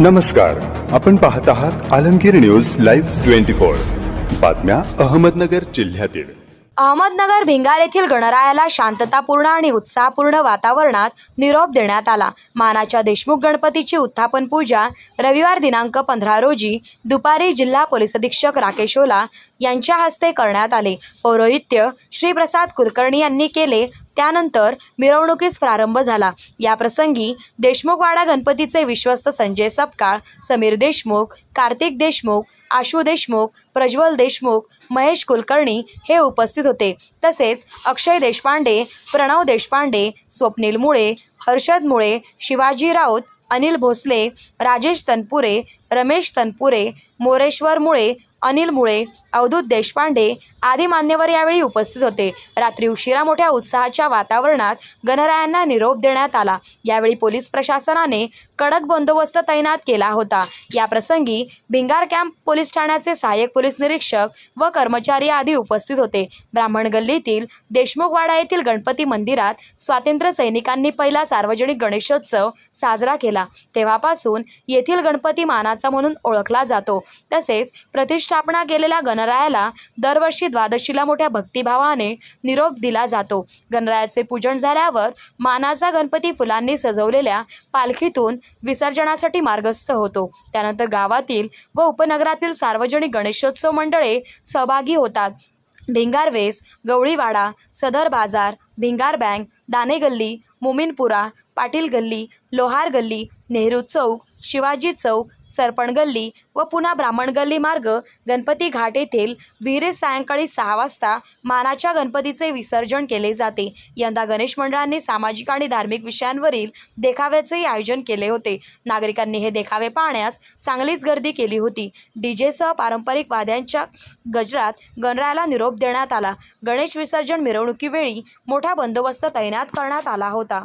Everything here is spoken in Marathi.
नमस्कार. आपण पाहत आहात Alamgir news live twenty four. बातम्या अहमदनगर जिल्ह्यातील. अहमदनगर भिंगार येथील गणरायाला शांततापूर्ण आणि उत्साहपूर्ण वातावरणात निरोप देण्यात आला. मानाच्या देशमुख गणपतीची उत्थापन पूजा रविवार दिनांक पंधरा रोजी दुपारी जिल्हा पोलीस अधीक्षक राकेश ओला यांच्या हस्ते करण्यात आले. पौरोहित्य श्रीप्रसाद कुलकर्णी यांनी केले. त्यानंतर मिरवणुकीस प्रारंभ झाला. या प्रसंगी देशमुखवाडा गणपतीचे विश्वस्त संजय सपकाळ समीर देशमुख कार्तिक देशमुख आशू देशमुख प्रज्वल देशमुख महेश कुलकर्णी हे उपस्थित होते. तसेच अक्षय देशपांडे प्रणव देशपांडे स्वप्नील मुळे हर्षद मुळे शिवाजी राऊत अनिल भोसले राजेश तनपुरे रमेश तनपुरे मोरेश्वर मुळे अनिल मुळे अवधूत देशपांडे आदी मान्यवर यावेळी उपस्थित होते. रात्री उशिरा मोठ्या उत्साहाच्या वातावरणात गणरायांना निरोप देण्यात आला. यावेळी पोलीस प्रशासनाने कडक बंदोबस्त तैनात केला होता. या प्रसंगी भिंगार कॅम्प पोलीस ठाण्याचे सहाय्यक पोलीस निरीक्षक व कर्मचारी आदी उपस्थित होते. ब्राह्मण गल्लीतील देशमुखवाडा येथील गणपती मंदिरात स्वातंत्र्य सैनिकांनी पहिला सार्वजनिक गणेशोत्सव साजरा केला. तेव्हापासून येथील गणपती मानाचा म्हणून ओळखला जातो. तसेच प्रतिष्ठापना केलेल्या गणरायाला दरवर्षी द्वादशीला मोठ्या भक्तिभावाने निरोप दिला जातो. गणरायाचे पूजन झाल्यावर मानाचा गणपती फुलांनी सजवलेल्या पालखीतून विसर्जनासाठी मार्गस्थ होतो. त्यानंतर गावातील व उपनगरातील सार्वजनिक गणेशोत्सव मंडळे सहभागी होतात. भिंगार वेस गवळीवाडा सदर बाजार भिंगार बँक दाने गल्ली मोमीनपुरा पाटील गल्ली लोहार गल्ली नेहरू चौक शिवाजी चौक सरपण गल्ली व पुन्हा ब्राह्मण गल्ली मार्ग गणपती घाट येथील विहिरीत सायंकाळी सहा वाजता मानाच्या गणपतीचे विसर्जन केले जाते. यंदा गणेश मंडळांनी सामाजिक आणि धार्मिक विषयांवरील देखाव्याचेही आयोजन केले होते. नागरिकांनी हे देखावे पाहण्यास चांगलीच गर्दी केली होती. डीजेसह पारंपरिक वाद्यांच्या गजरात गणरायाला निरोप देण्यात आला. गणेश विसर्जन मिरवणुकीवेळी मोठा बंदोबस्त तैनात करण्यात आला होता.